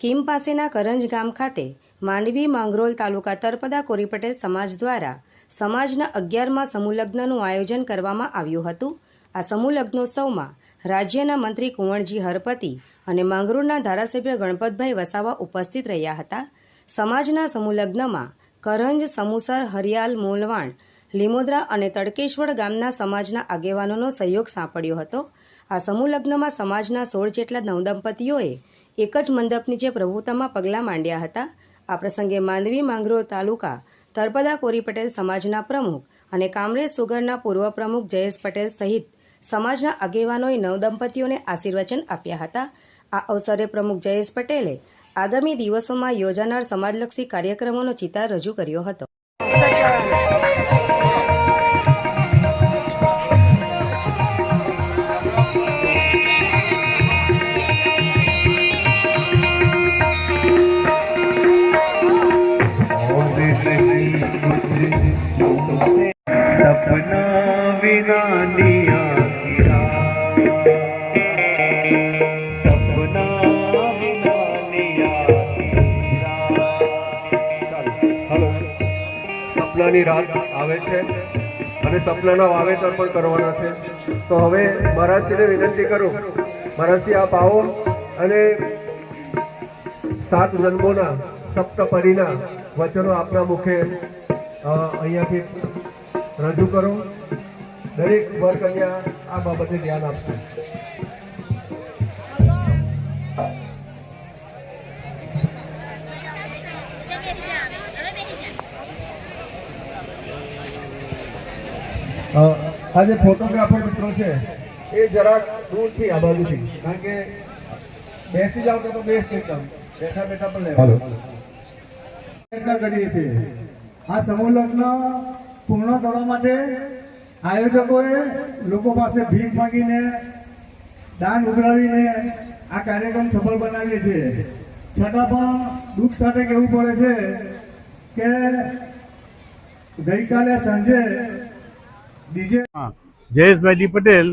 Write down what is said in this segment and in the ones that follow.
કીમ પાસેના કરંજ ગામ ખાતે માંડવી માંગરોલ તાલુકા તરપદા કોરી પટેલ સમાજ દ્વારા સમાજના અગિયારમાં સમૂહલગ્નનું આયોજન કરવામાં આવ્યું હતું. આ સમૂહલગ્નોત્સવમાં રાજ્યના મંત્રી કુંવરજી હરપતિ અને માંગરોળના ધારાસભ્ય ગણપતભાઈ વસાવા ઉપસ્થિત રહ્યા હતા. સમાજના સમૂહલગ્નમાં કરંજ, સમુસર, હરિયાલ, મોલવાણ, લીમોદરા અને તડકેશ્વર ગામના સમાજના આગેવાનોનો સહયોગ સાંપડ્યો હતો. આ સમૂહલગ્નમાં સમાજના સોળ જેટલા નવદંપતીઓએ એક જ મંડપની જે પ્રભુતામાં પગલાં માંડ્યા હતા. આ પ્રસંગે માંડવી માંગરોળ તાલુકા તરપદા કોરી પટેલ સમાજના પ્રમુખ અને કામરેજ સુગરના પૂર્વ પ્રમુખ જયેશ પટેલ સહિત સમાજના આગેવાનોએ નવદંપતીઓને આશીર્વચન આપ્યા હતા. આ અવસરે પ્રમુખ જયેશ પટેલે આગામી દિવસોમાં યોજાનાર સમાજલક્ષી કાર્યક્રમોનો ચિતાર રજૂ કર્યો હતો. सपना विना लिया गिरा सपना विना लिया હલો સપનાની રાત આવે છે અને સપનાના વાવેતર પણ કરવાના છે તો હવે મહારાજશ્રીને વિનંતી કરું મહારાજશ્રી આપ આવો અને સાત જન્મોના સપ્તપદીના વચનો આપના મુખે અ, અહીંયાથી રજૂ કરો. દરેક વર્ગ અહીંયા આ બાબતે ધ્યાન આપશે. આ જે ફોટોગ્રાફર મિત્રો છે એ જરાક દૂરથી આ બાજુથી કારણ કે બેસી જાવ તો બેસ્ટ એકદમ. બેઠા બેઠા પણ લેવા. કરીએ છીએ. આ સમૂહ લગ્ન પૂર્ણ કરવા માટે આયોજકોએ લોકો પાસે ભીખ માંગીને દાન ઉઘરાવીને આ કાર્યક્રમ સફળ બનાવીએ છીએ. છતાં પણ દુઃખ સાથે કહેવું પડે છે કે ગઈકાલે સાંજે ડીજે જયેશભાઈજી પટેલ,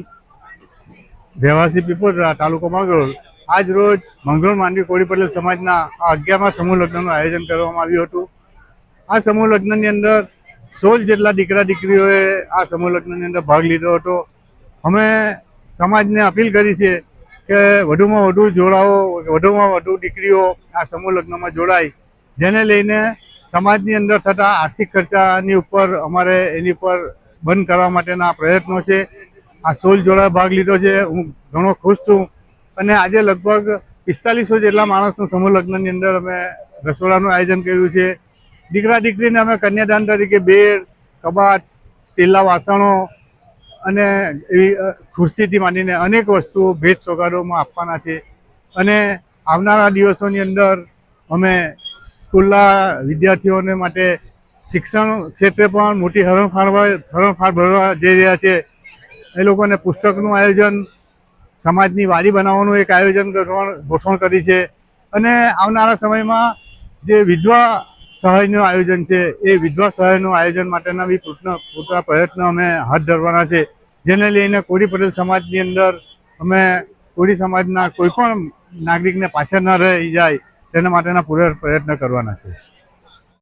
રહેવાસી પીપોદરા તાલુકો માંગરોળ, આજ રોજ મંગરોળ માંડવી કોળી પટેલ સમાજના આ અગિયારમાં સમૂહ લગ્નનું આયોજન કરવામાં આવ્યું હતું. આ સમૂહ લગ્નની અંદર સોળ જેટલા દીકરા દીકરીઓએ આ સમૂહ લગ્નની અંદર ભાગ લીધો હતો. અમે સમાજને અપીલ કરી છે કે વધુમાં વધુ જોડાઓ, વધુમાં વધુ દીકરીઓ આ સમૂહ લગ્નમાં જોડાય. જેને લઈને સમાજની અંદર થતા આર્થિક ખર્ચાની ઉપર અમારે એની ઉપર બંધ કરવા માટેના પ્રયત્નો છે. આ સોલ જોડાએ ભાગ લીધો છે. હું ઘણો ખુશ છું. અને આજે લગભગ પિસ્તાલીસો જેટલા માણસનું સમૂહ લગ્નની અંદર અમે રસોડાનું આયોજન કર્યું છે. દીકરા દીકરીને અમે કન્યાદાન તરીકે બેડ કબાટ, સ્ટીલના વાસણો અને એવી ખુરશીથી માંડીને અનેક વસ્તુઓ ભેટ સોગાદોમાં આપવાના છે. અને આવનારા દિવસોની અંદર અમે સ્કૂલના વિદ્યાર્થીઓને માટે શિક્ષણ ક્ષેત્રે પણ મોટી હરણફાળવા હરણફાળ ભરવા જઈ રહ્યા છે. એ લોકોને પુસ્તકનું આયોજન, સમાજની વાડી બનાવવાનું એક આયોજન ગોઠવણ કરી છે. અને આવનારા સમયમાં જે વિધવા સહાયનું આયોજન છે. એ વિધવા સહાયનું આયોજન માટેના બી પૂરતા પૂરતા પ્રયત્નો અમે હાથ ધરવાના છે. જેને લઈને કોળી પટેલ સમાજની અંદર અમે કોળી સમાજના કોઈ પણ નાગરિકને પાછળ ન રહી જાય તેના માટેના પૂરા પ્રયત્ન કરવાના છે.